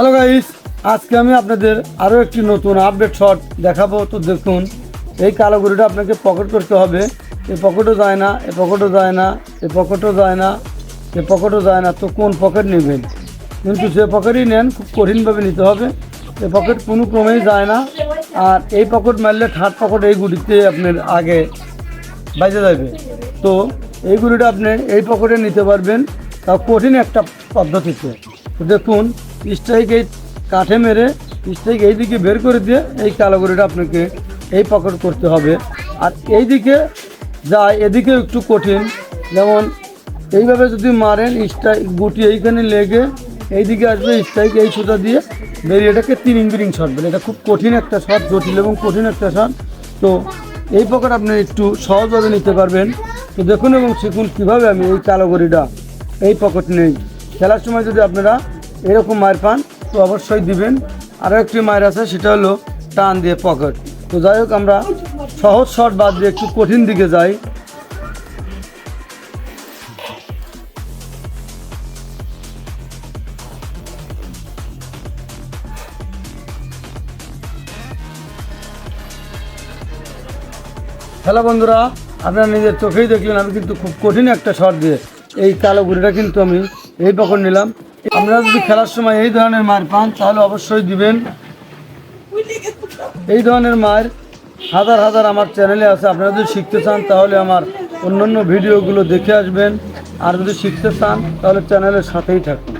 Hello guys আজকে আমি আপনাদের আরও একটি নতুন আপডেট শট দেখাবো। তো দেখুন, এই কালো গরুটা আপনাকে পকেট করতে হবে। এই পকেটও যায় না, এ পকেটও যায় না, এ পকেটও যায় না, এ পকেটও যায় না। তো কোন পকেট নেবেন? কিন্তু যে পকেটই নেন, খুব কঠিনভাবে নিতে হবে। এ পকেট কোনো ক্রমেই যায় না। আর এই পকেট মারলে থার্ড পকেট এই গুড়িতে আপনার আগে বাইজে যাবে তো এই গুড়িটা আপনি এই পকেটে নিতে পারবেন। তা কঠিন একটা পদ্ধতিতে। দেখুন স্ট্রাইক এই কাঠে মেরে স্ট্রাইক এই দিকে বের করে দিয়ে এই কালো গুলিটা আপনাকে এই পকেট করতে হবে। আর এই দিকে যায় এদিকে একটু কঠিন। যেমন এইভাবে যদি মারেন, স্ট্রাইক গুটি এইখানে লেগে এইদিকে আসবে, স্ট্রাইক এই সুতা দিয়ে বেরিয়ে এটাকে তিন ইঞ্জিরিং শট বলে। এটা খুব কঠিন একটা শট, জটিল এবং কঠিন একটা শট। তো এই পকেট আপনি একটু সহজভাবে নিতে পারবেন। তো দেখুন এবং শিখুন কীভাবে আমি এই কালো গড়িটা এই পকেট নেই। খেলার সময় যদি আপনারা এরকম মায়ের পান, তো অবশ্যই দিবেন। আরও একটি মায়ের আছে, সেটা হলো টান দিয়ে পকেট। তো যাই হোক, আমরা সহজ শট বাদ দিয়ে একটু কঠিন দিকে যাই। হ্যালো বন্ধুরা, আপনারা নিজের চোখেই দেখলেন, আমি কিন্তু খুব কঠিন একটা শট দিয়ে এই কালো ঘুড়িটা কিন্তু আমি এই পকড় নিলাম। আপনারা যদি খেলার সময় এই ধরনের মার পান, তাহলে অবশ্যই দিবেন। এই ধরনের মার হাজার হাজার আমার চ্যানেলে আছে। আপনারা যদি শিখতে চান, তাহলে আমার অন্যান্য ভিডিওগুলো দেখে আসবেন। আর যদি শিখতে চান, তাহলে চ্যানেলের সাথেই থাকুন।